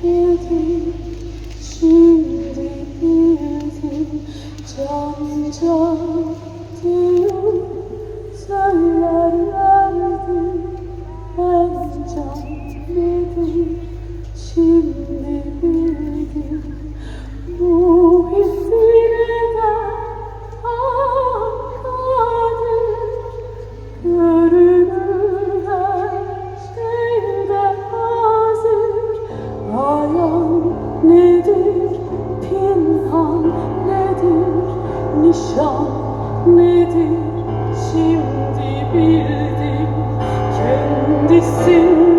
Building, she building, 점점 nişan nedir şimdi bildim kendisi.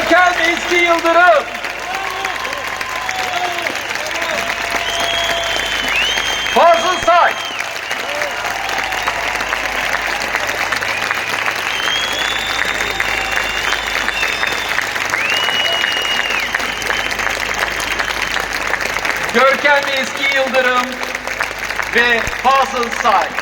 Görkem Eski Yıldırım. Fazıl Say. Görkem Eski Yıldırım ve Fazıl Say.